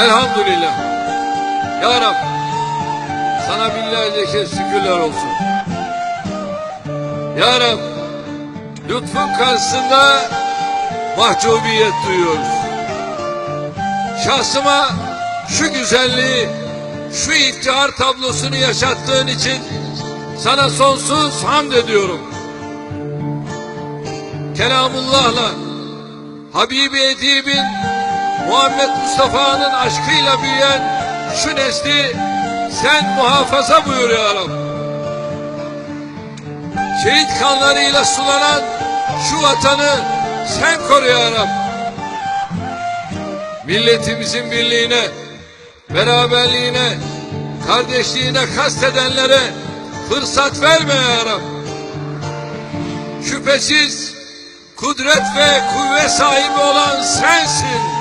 Elhamdülillah. Ya Rab, sana binlerce kez şükürler olsun. Ya Rab, lütfun karşısında mahcubiyet duyuyoruz. Şahsıma şu güzelliği, şu iftihar tablosunu yaşattığın için sana sonsuz hamd ediyorum. Kelamullah'la Habibi Edib'in Muhammed Mustafa'nın aşkıyla büyüyen şu nesli sen muhafaza buyur ya Rab. Şehit kanlarıyla sulanan şu vatanı sen koru ya Rab. Milletimizin birliğine, beraberliğine, kardeşliğine kastedenlere fırsat verme ya Rab. Şüphesiz kudret ve kuvvet sahibi olan sensin.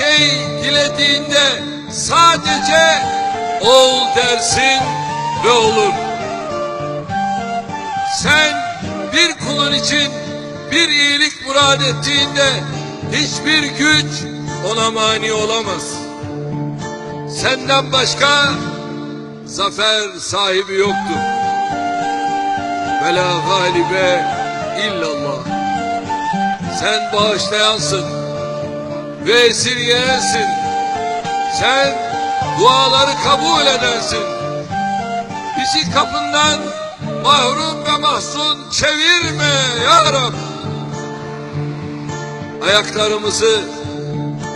Şey dilediğinde sadece ol dersin ve olur. Sen bir kulun için bir iyilik murad ettiğinde hiçbir güç ona mani olamaz. Senden başka zafer sahibi yoktur. Ve galibe illallah. Sen bağışlayansın ve esirgeyensin. Sen duaları kabul edensin. Bizi kapından mahrum ve mahzun çevirme ya Rab. Ayaklarımızı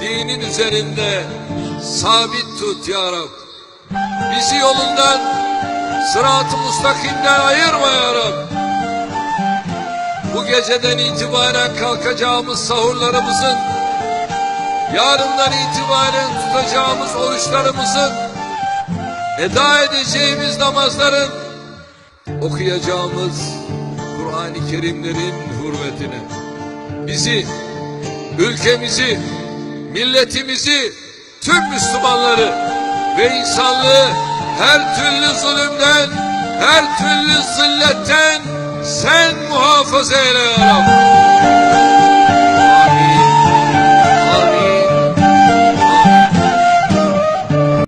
dinin üzerinde sabit tut ya Rab. Bizi yolundan sırat-ı mustakimden ayırma ya Rab. Bu geceden itibaren kalkacağımız sahurlarımızın, yarından itibaren tutacağımız oruçlarımızın, eda edeceğimiz namazların, okuyacağımız Kur'an-ı Kerimlerin hürmetine bizi, ülkemizi, milletimizi, tüm Müslümanları ve insanlığı her türlü zulümden, her türlü zilletten sen muhafaza eyle ya Rabbi.